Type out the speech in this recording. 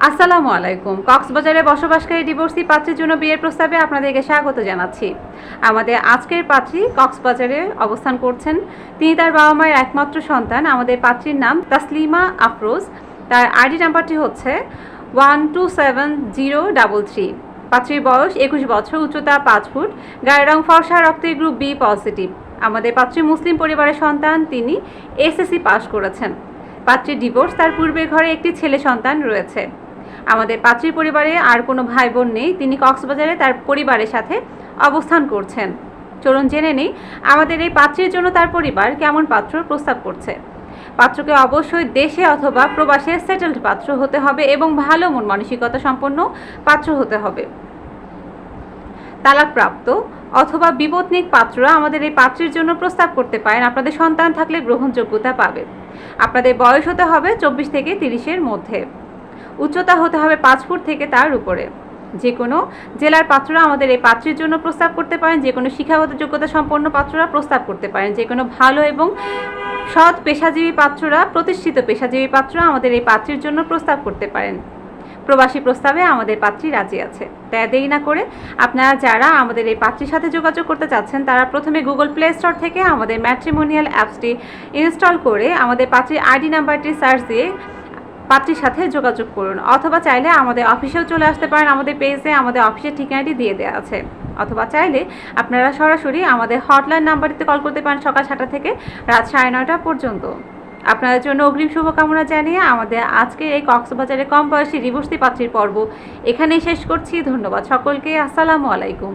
আসসালামু আলাইকুম। কক্সবাজারে বসবাসকারী ডিভোর্সি পাত্রের জন্য বিয়ের প্রস্তাবে আপনাদেরকে স্বাগত জানাচ্ছি। আমাদের আজকের পাত্রী কক্সবাজারে অবস্থান করছেন। তিনি তার বাবা মায়ের একমাত্র সন্তান। আমাদের পাত্রীর নাম তাসলিমা আফরোজ। তার আইডি নাম্বারটি হচ্ছে one two seven zero double three. পাত্রীর বয়স একুশ বছর, উচ্চতা পাঁচ ফুট, গায়ের রং ফর্সা রক্তের গ্রুপ বি পজিটিভ। আমাদের পাত্রী মুসলিম পরিবারের সন্তান। তিনি এসএসসি পাশ করেছেন। পাত্রীর ডিভোর্স তার পূর্বের ঘরে একটি ছেলে সন্তান রয়েছে। আমাদের পাত্রীর পরিবারে আর কোনো ভাই বোন নেই। তিনি কক্সবাজারে তার পরিবারের সাথে অবস্থান করছেন। চলুন জেনে নেই, আমাদের এই পাত্রীর জন্য তার পরিবার কেমন পাত্র প্রস্তাব করছে। পাত্রকে অবশ্যই দেশে অথবা প্রবাসে সেটেলড পাত্র হতে হবে এবং ভালো মন মানসিকতা সম্পন্ন পাত্র হতে হবে। তালাকপ্রাপ্ত অথবা বিপত্নিক পাত্ররা আমাদের এই পাত্রের জন্য প্রস্তাব করতে পারেন। আপনাদের সন্তান থাকলে গ্রহণযোগ্যতা পাবে। আপনাদের বয়স হতে হবে চব্বিশ থেকে তিরিশের মধ্যে। উচ্চতা হতে হবে পাঁচ ফুট থেকে তার উপরে। যে কোনো জেলার পাত্ররা আমাদের এই পাত্রের জন্য প্রস্তাব করতে পারেন, যে কোনো শিক্ষাগত যোগ্যতা সম্পন্ন পাত্ররা প্রস্তাব করতে পারেন, যে কোনো ভালো এবং সৎ পেশাজীবী পাত্ররা, প্রতিষ্ঠিত পেশাজীবী পাত্ররা আমাদের এই পাত্রের জন্য প্রস্তাব করতে পারেন। প্রবাসী প্রস্তাবে আমাদের পাত্রী রাজি আছে। তাই দেরি না করে আপনারা যারা আমাদের এই পাত্রীর সাথে যোগাযোগ করতে চাচ্ছেন, তারা প্রথমে গুগল প্লে স্টোর থেকে আমাদের ম্যাট্রিমোনিয়াল অ্যাপসটি ইনস্টল করে আমাদের পাত্রীর আইডি নাম্বারটি সার্চ দিয়ে পাত্রীর সাথে যোগাযোগ করুন, অথবা চাইলে আমাদের অফিসেও চলে আসতে পারেন। আমাদের পেজে আমাদের অফিসের ঠিকানাটি দিয়ে দেওয়া আছে। অথবা চাইলে আপনারা সরাসরি আমাদের হটলাইন নাম্বারটিতে কল করতে পারেন সকাল সাতটা থেকে রাত সাড়ে নয়টা পর্যন্ত। আপনাদের জন্য অগ্রিম শুভকামনা জানিয়ে আমাদের আজকের এই কক্সবাজারের কম বয়সী রিবর্সি পাত্রীর পর্ব এখানেই শেষ করছি। ধন্যবাদ সকলকে। আসসালামু আলাইকুম।